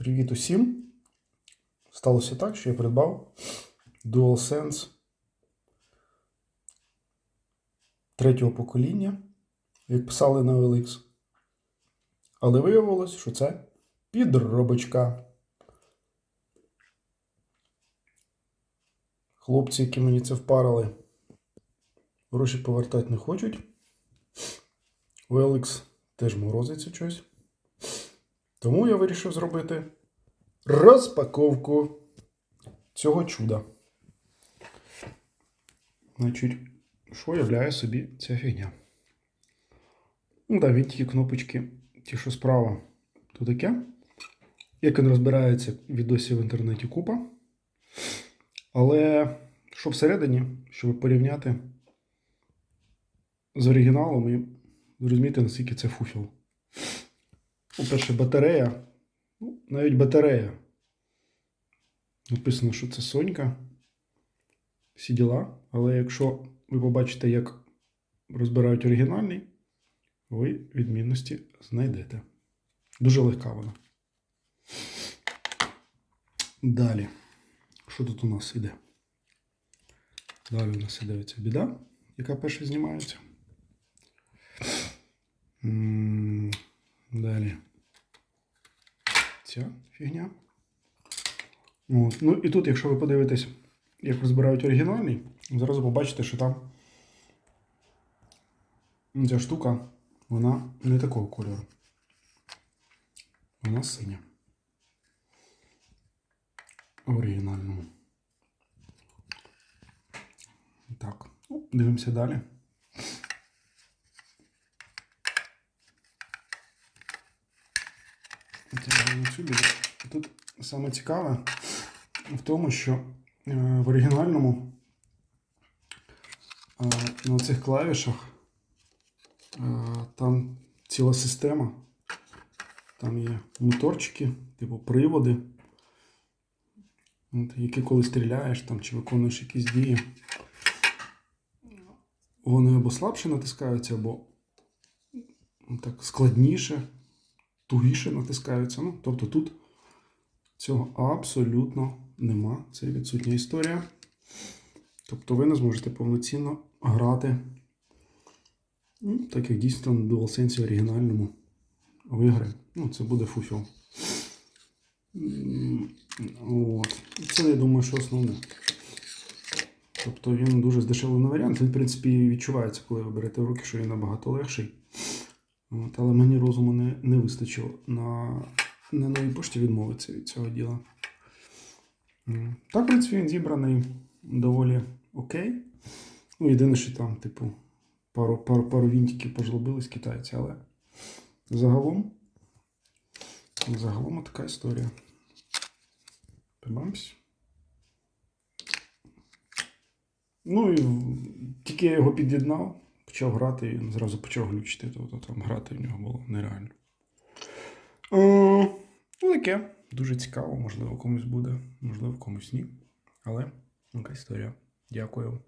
Привіт усім! Сталося так, що я придбав DualSense третього покоління, як писали на OLX. Але виявилось, що це підробочка. Хлопці, які мені це впарили, гроші повертати не хочуть. OLX теж морозиться щось. Тому я вирішив зробити розпаковку цього чуда. Значить, що являє собі ця фігня? Ну, так, він ті кнопочки, ті, що справа, то таке. Як він розбирається, відосів в інтернеті купа. Але що всередині, щоб порівняти з оригіналом і зрозуміти, наскільки це фуфіл. По-перше, батарея. Ну, навіть батарея. Написано, що це Сонька. Всі діла. Але якщо ви побачите, як розбирають оригінальний, ви відмінності знайдете. Дуже легка вона. Далі. Що тут у нас іде? Далі у нас іде ця біда, яка перша знімається. Далі. Ця фігня. От. Ну і тут, якщо ви подивитесь, як розбирають оригінальний, зразу побачите, що там ця штука, вона не такого кольору. Вона синя. Оригінальному. Так, ну, дивимося далі. Тут саме цікаве в тому, що е, в оригінальному е, на цих клавішах е, там ціла система. Там є моторчики, типу приводи, які коли стріляєш там, чи виконуєш якісь дії, вони або слабше натискаються, або так складніше тугіше натискаються. Ну, тобто тут цього абсолютно нема. Це відсутня історія. Тобто ви не зможете повноцінно грати, ну, так як дійсно на DualSense оригінальному в ігри. Ну, це буде фуфіл. От. Це, я думаю, що основне. Тобто він дуже здешевлений варіант. Він, в принципі, відчувається, коли ви берете в руки, що він набагато легший. От, але мені розуму не, не вистачило на, на новій пошті відмовитися від цього діла. Так, в принципі, він зібраний доволі окей. Ну, єдине, що там, типу, пару, пару, пару вінтиків пожлобились китайці, але загалом, загалом така історія. Прибамось. Ну і тільки я його під'єднав, почав грати і зразу почав глючити, тобто там грати в нього було нереально. О, ну таке. Дуже цікаво, можливо, комусь буде, можливо, комусь ні. Але така історія. Дякую.